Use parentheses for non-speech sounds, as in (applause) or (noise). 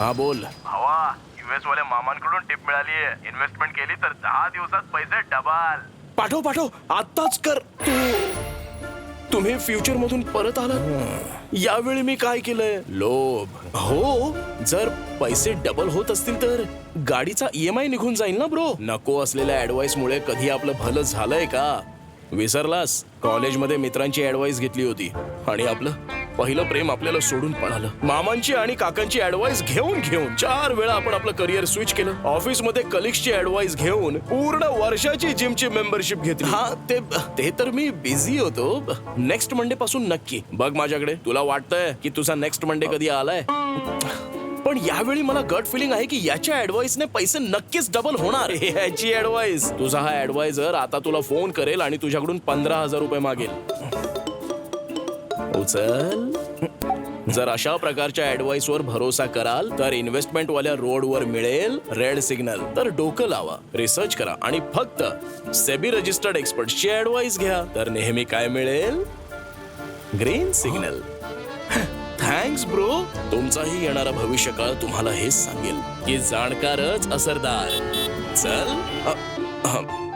हा बोल. हवा युएस वाल्या मामांकडून टिप मिळाली आहे. इन्व्हेस्टमेंट केली तर दहा दिवसात पैसे डबाल. पाठव पाठव. आत्ताच कर. तू तुम्ही फ्युचर मधून परत आलात? यावेळी मी काय केलंय? लोभ. हो जर पैसे डबल होत असतील तर गाडीचा ईएमआय निघून जाईल ना ब्रो नको असलेल्या ऍडवाइस मुळे कधी आपलं भलं झालंय का? विसरलास? कॉलेजमध्ये मित्रांची ऍडवाइस घेतली होती. आणि आपलं? पहिलं प्रेम आपल्याला सोडून पळालं मामांची आणि काकांची ऍडवाइस घेऊन घेऊन चार वेळा आपण आपलं करिअर स्विच केलं. ऑफिसमध्ये कलिग्सची ऍडवाइस घेऊन पूर्ण वर्षाची जिमची मेंबरशिप घेतली. हा ते ते तर मी बिझी होतो. नेक्स्ट मंडे पासून नक्की. बघ माझ्याकडे तुला वाटतंय की तुझा नेक्स्ट मंडे कधी आलाय? पण यावेळी मला गट फिलिंग आहे की याच्या ऍडवाइसने पैसे नक्कीच डबल होणार. (laughs) याची ऍडवाइस तुझा हा ऍडवायझर आता तुला फोन करेल आणि तुझ्याकडून पंधरा हजार रुपये मागेल. उचल. जर अशा प्रकारच्या ऍडवाइस वर भरोसा कराल तर इन्व्हेस्टमेंट वाल्या रोडवर मिळेल रेड सिग्नल तर डोकं लावा रिसर्च करा आणि फक्त सेबी रजिस्टर्ड एक्सपर्टची ऍडवाइस घ्या. तर नेहमी काय मिळेल? ग्रीन सिग्नल थँक्स ब्रो तुमचाही येणारा भविष्यकाळ तुम्हाला हेच सांगेल की जाणकारच असरदार. चल.